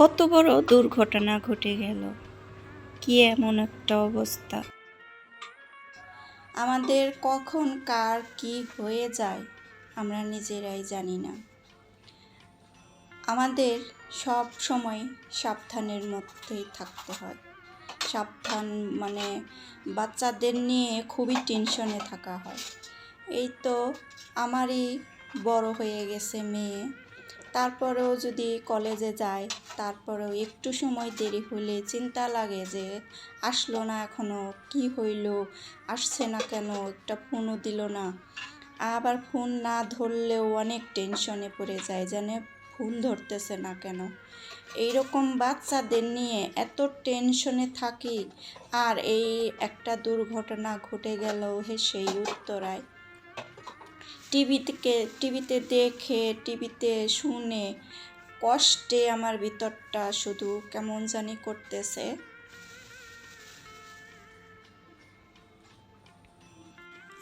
কত বড় দুর্ঘটনা ঘটে গেল। কি এমন একটা অবস্থা? আমাদের কখন কার কি হয়ে যায়, আমরা নিজেরাই জানি না। আমাদের সব সময় সাবধানের মধ্যেই থাকতে হয়। সাবধান মানে বাচ্চাদের নিয়ে খুবই টেনশনে থাকা হয়। এই তো আমারই বড় হয়ে গেছে মেয়ে। তারপরেও যদি কলেজে যায় তারপরেও একটু সময় দেরি হলে চিন্তা লাগে যে, আসলো না এখনও, কি হইল? আসছে না কেন? একটা ফোনও দিল না। আবার ফোন না ধরলেও অনেক টেনশনে পড়ে যায় জানে ফোন ধরতেছে না কেন। এইরকম বাচ্চাদের নিয়ে এত টেনশনে থাকি, আর এই একটা দুর্ঘটনা ঘটে গেল হে সেই উত্তরায়। টিভি থেকে টিভিতে দেখে, টিভিতে শুনে কষ্টে আমার ভিতরটা শুধু কেমন জানি করতেছে।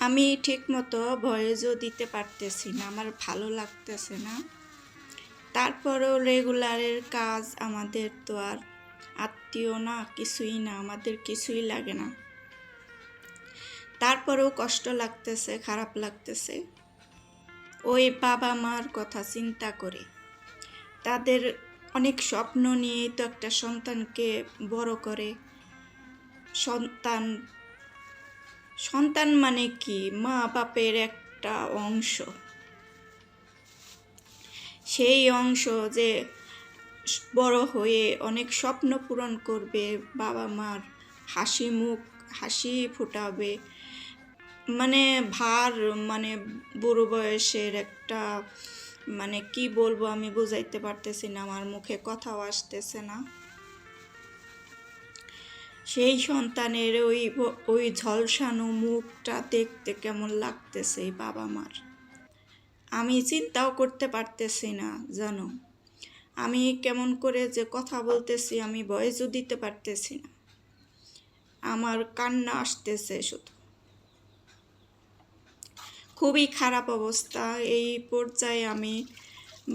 আমি ঠিকমতো ভয়েসও দিতে পারতেছি না, আমার ভালো লাগতেছে না। তারপরেও রেগুলারের কাজ আমাদের তো আর আত্মীয় না, কিছুই না, আমাদের কিছুই লাগে না। তারপরেও কষ্ট লাগতেছে, খারাপ লাগতেছে। ওই বাবা মার কথা চিন্তা করে। তাদের অনেক স্বপ্ন নিয়েই তো একটা সন্তানকে বড় করে। সন্তান সন্তান মানে কি? মা বাপের একটা অংশ। সেই অংশ যে বড় হয়ে অনেক স্বপ্ন পূরণ করবে, বাবা মার হাসি মুখ, হাসি ফুটাবে। মানে ভার মানে বুড়ো বয়সের একটা মানে কি বলব আমি বুঝাইতে পারতেছি না, আমার মুখে কথাও আসতেছে না। সেই সন্তানের ওই ওই ঝলসানো মুখটা দেখতে কেমন লাগতেছে বাবা মার। আমি চিন্তাও করতে পারতেছি না, জানো। আমি কেমন করে যে কথা বলতেছি আমি ভয়েসও দিতে পারতেছি না। আমার কান্না আসতেছে শুধু। খুবই খারাপ অবস্থা। এই পর্যায়ে আমি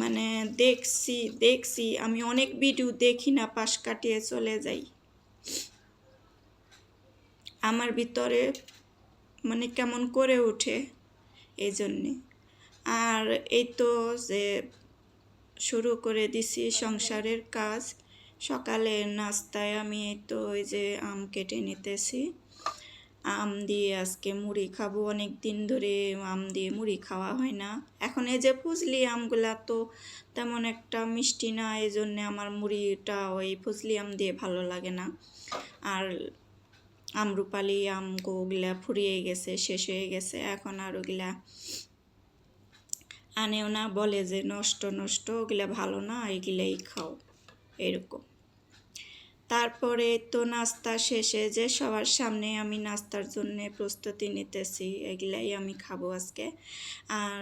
মানে দেখছি দেখছি, আমি অনেক ভিডিও দেখি না, পাশ কাটিয়ে চলে যাই। আমার ভিতরে মানে কেমন করে ওঠে এই জন্যে আর এই তো যে শুরু করে দিছি সংসারের কাজ। সকালে নাস্তায় আমি এই তো ওই যে আম কেটে নিতেছি। আম দিয়ে আজকে মুড়ি খাব। অনেক দিন ধরে আম দিয়ে মুড়ি খাওয়া হয় না। এখন এই যে ফুজলি আমগুলা তো তেমন একটা মিষ্টি না এই জন্যে আমার মুড়িটা ওই ফুজলি আম দিয়ে ভালো লাগে না। আর আমরুপালি আম ওগুলা ফুরিয়ে গেছে, শেষ হয়ে গেছে। এখন আর ওগুলা আনেও না, বলে যে নষ্ট নষ্ট, ওগুলা ভালো না, এগুলাই খাও। এরকম। তারপরে তো নাস্তা শেষে যে সবার সামনে আমি নাস্তার জন্য প্রস্তুতি নিতেছি, এগুলাই আমি খাব আজকে। আর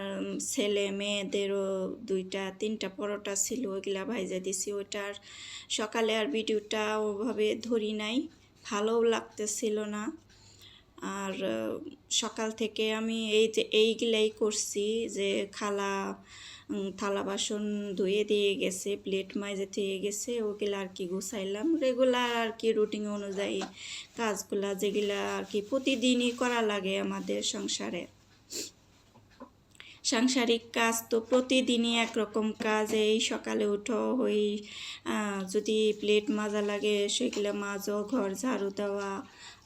ছেলে মেয়েদেরও দুইটা, তিনটা পরোটা ছিল, ওইগুলা ভাইজে দিছি। ওইটার সকালে আর ভিডিওটা ওভাবে ধরি নাই, ভালোও লাগতেছিল না। আর সকাল থেকে আমি এই যে, এইগুলাই করছি যে, খালা থালা বাসন ধুয়ে দিয়ে গেছে, প্লেট মাইজে থেকে গেছে, ওগুলো আর কি গুছাইলাম। রেগুলার আর কি রুটিন অনুযায়ী কাজগুলা যেগুলা আর কি প্রতিদিনই করা লাগে আমাদের সংসারে। সাংসারিক কাজ তো প্রতিদিনই একরকম কাজ। এই সকালে উঠো, ওই যদি প্লেট মাজা লাগে, সেগুলো মাজো, ঘর ঝাড়ু দেওয়া,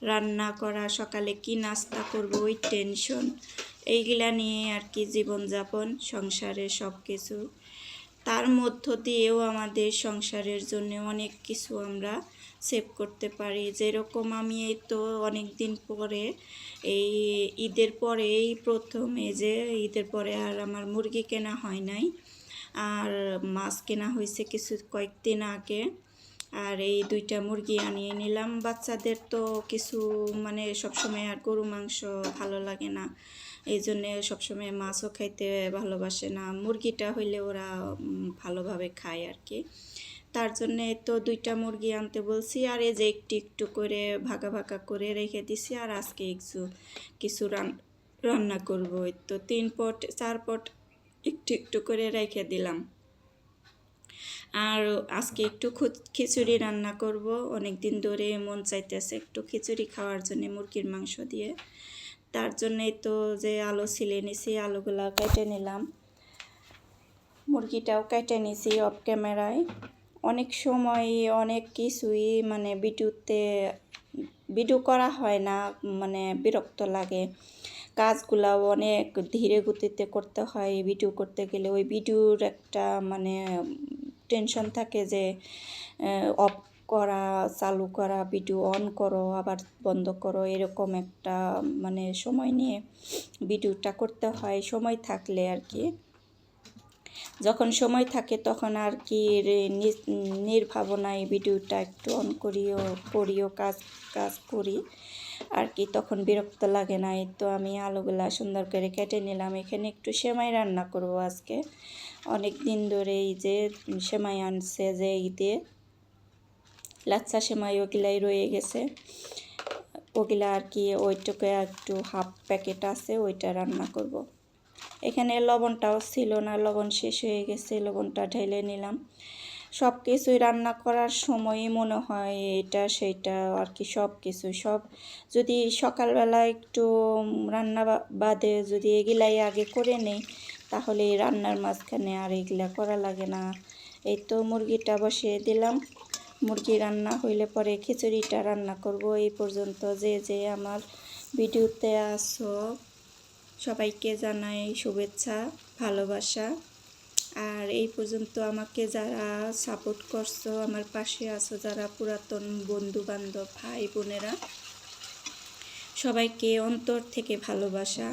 রান্না করা, সকালে কি নাস্তা করব, ওই টেনশন এইগুলা নিয়ে আর কি জীবনযাপন সংসারে সব কিছু তার মধ্য দিয়েও আমাদের সংসারের জন্য অনেক কিছু আমরা সেভ করতে পারি। যেরকম আমি এই তো অনেক দিন পরে এই ঈদের পরে, এই প্রথম এই যে ঈদের পরে আর আমার মুরগি কেনা হয় নাই। আর মাছ কেনা হয়েছে কিছু কয়েকদিন আগে। আর এই দুইটা মুরগি আনিয়ে নিলাম। বাচ্চাদের তো কিছু মানে সবসময় আর গরু, মাংস ভালো লাগে না। এই জন্যে সবসময় মাছও খাইতে ভালোবাসে না। মুরগিটা হইলে ওরা ভালোভাবে খায় আর কি। তার জন্যে তো দুইটা মুরগি আনতে বলছি, আর এই যে একটু একটু করে ভাগা ভাগা করে রেখে দিছি, আর আজকে একটু কিছু রান্না করব। তো তিন পট, চার পট একটু একটু করে রেখে দিলাম। আর আজকে একটু খিচুড়ি রান্না করব। অনেক দিন ধরে মন চাইতেছে একটু খিচুড়ি খাওয়ার জন্য মুরগির মাংস দিয়ে। তার জন্যই তো যে আলু ছিলে নিছি, আলুগুলা কেটে নিলাম। মুরগিটাও কেটে নিছি অফ ক্যামেরায় অনেক সময় অনেক কিছুই মানে ভিডিওতে ভিডিও করা হয় না মানে বিরক্ত লাগে। কাজগুলাও অনেক ধীরে গতিতে করতে হয় ভিডিও করতে গেলে। ওই ভিডিওর একটা মানে টেনশন থাকে যে অফ করা, চালু করা ভিডিও অন করো, আবার বন্ধ করো, এরকম একটা মানে সময় নিয়ে ভিডিওটা করতে হয়, সময় থাকলে আর কি। যখন সময় থাকে তখন আর কি নির্ভাবনায় ভিডিওটা একটু অন করিও করিও কাজ কাজ করি। আর কি তখন বিরক্ত লাগে না, এই তো আমি আলুগুলা সুন্দর করে কেটে নিলাম, এখানে একটু সেমাই রান্না করব আজকে। অনেক দিন ধরে এই যে সেমাই আনছে যে ঈদে লাচ্চা সেমাই ওগুলাই রয়ে গেছে। ওগুলা আর কি ওইটুকু একটু হাফ প্যাকেট আছে, ওইটা রান্না করব। এখানে লবণটাও ছিল না, লবণ শেষ হয়ে গেছে, লবণটা ঢেলে নিলাম। সব কিছুই রান্না করার সময়ই মনে হয় এটা, সেটা আর কি সব কিছু সব যদি সকালবেলা একটু রান্না বাদে যদি এগুলাই আগে করে নেই, তাহলে রান্নার মাঝখানে আর এগুলা করা লাগে না। এই তো মুরগিটা বসিয়ে দিলাম। মুরগি রান্না হইলে পরে খিচুড়িটা রান্না করব। এই পর্যন্ত যে যে আমার ভিডিওতে আসো সবাইকে জানাই শুভেচ্ছা, ভালোবাসা। আর এই পর্যন্ত আমাকে যারা সাপোর্ট করছ, আমার পাশে আছো যারা পুরাতন বন্ধু বান্ধব ভাই বোনেরা, সবাইকে অন্তর থেকে ভালোবাসা।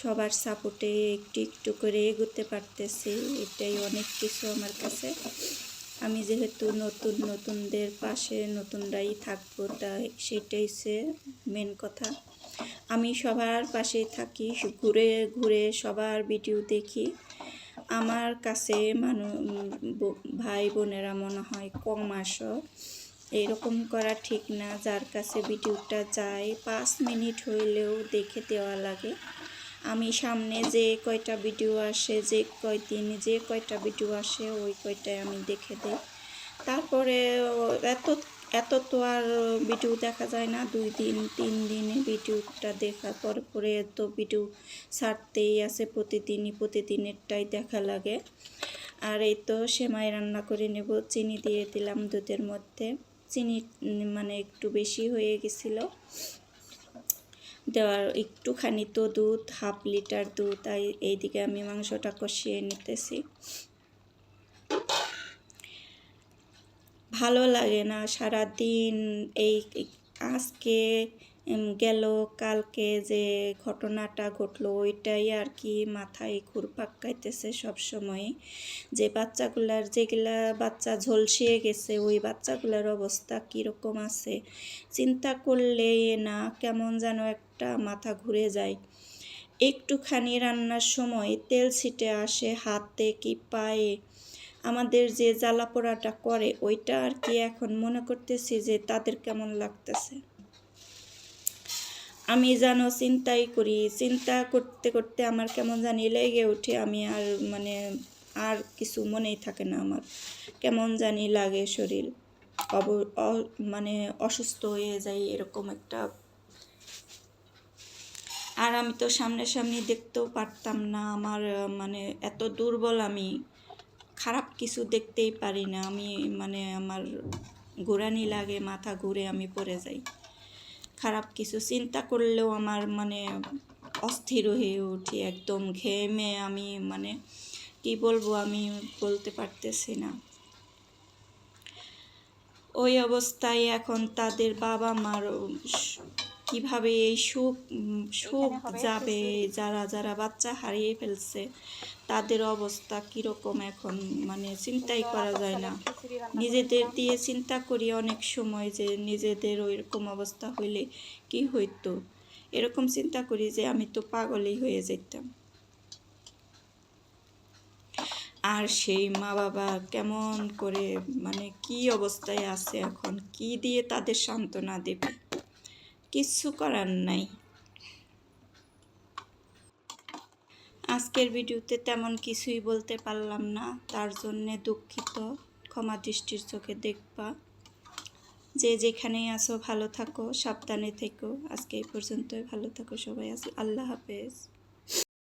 সবার সাপোর্টে একটু একটু করে এগোতে পারতেছি, এটাই অনেক কিছু আমার কাছে। আমি যেহেতু নতুন নতুনদের পাশে নতুনরাই থাকব তাই সেটাই সে মেন কথা। আমি সবার পাশে থাকি ঘুরে ঘুরে সবার ভিডিও দেখি। আমার কাছে মানু ভাই বোনেরা মনে হয় কম আসো। এরকম করা ঠিক না। যার কাছে ভিডিওটা যায়, পাঁচ মিনিট হইলেও দেখে দেওয়া লাগে। আমি সামনে যে কয়টা ভিডিও আসে, যে কয়দিন যে কয়টা ভিডিও আসে, ওই কয়টায় আমি দেখে দিই। তারপরে এত এত তো আর ভিডিও দেখা যায় না। দুই দিন, তিন দিনে ভিডিওটা দেখার পর পরে এত ভিডিও ছাড়তেই আছে প্রতিদিনই, প্রতিদিনেরটাই দেখা লাগে। আর এই তো সেমাই রান্না করে নেব। চিনি দিয়ে দিলাম দুধের মধ্যে। চিনি মানে একটু বেশি হয়ে গেছিল। দেওয়ার একটুখানি তো দুধ, হাফ লিটার দুধ এইদিকে আমি মাংসটা কষিয়ে নিতেছি। ভালো লাগে না সারা দিন এই আজকে গেল, কালকে যে ঘটনাটা ঘটলো ওইটাই আর কি মাথায় ঘুরপাক খাইতেছে সবসময় যে বাচ্চাগুলার, যেগুলা বাচ্চা ঝলসিয়ে গেছে, ওই বাচ্চাগুলার অবস্থা কীরকম আছে? চিন্তা করলে না কেমন যেন একটা মাথা ঘুরে যায়। একটুখানি রান্নার সময় তেল ছিটে আসে হাতে কি পায়ে। আমাদের যে জ্বালা পোড়াটা করে, ওইটা আর কি এখন মনে করতেছি যে তাদের কেমন লাগতেছে। আমি যেন চিন্তাই করি, চিন্তা করতে করতে আমার কেমন জানি লেগে ওঠে আমি আর মানে আর কিছু মনেই থাকে না আমার। কেমন জানি লাগে শরীর। অব মানে অসুস্থ হয়ে যায় এরকম একটা। আর আমি তো সামনাসামনি দেখতেও পারতাম না আমার মানে এত দুর্বল আমি। খারাপ কিছু দেখতেই পারি না। আমি মানে আমার ঘোরানি লাগে, মাথা ঘুরে আমি পড়ে যাই। খারাপ কিছু চিন্তা করলেও আমার মানে অস্থির হয়ে উঠি একদম। ঘেমে আমি মানে কি বলব আমি বলতে পারতেছি না। ওই অবস্থায় এখন তাদের বাবা মার কীভাবে এই সুখ সুখ যাবে যারা যারা বাচ্চা হারিয়ে ফেলছে তাদের অবস্থা কীরকম এখন? মানে চিন্তাই করা যায় না। নিজেদের দিয়ে চিন্তা করি অনেক সময় যে নিজেদের ওইরকম অবস্থা হইলে কি হইতো? এরকম চিন্তা করি যে আমি তো পাগলই হয়ে যেতাম আর সেই মা বাবা কেমন করে মানে কি অবস্থায় আছে এখন? কি দিয়ে তাদের সান্ত্বনা দেবে? কিচ্ছু করার নাই। আজকের ভিডিওতে তেমন কিছুই বলতে পারলাম না। তার জন্যে দুঃখিত। ক্ষমা দৃষ্টির চোখে দেখবা। যে যেখানেই আসো ভালো থাকো, সাবধানে থেকো। আজকে এই পর্যন্তই। ভালো থাকো সবাই। আল্লাহ হাফেজ।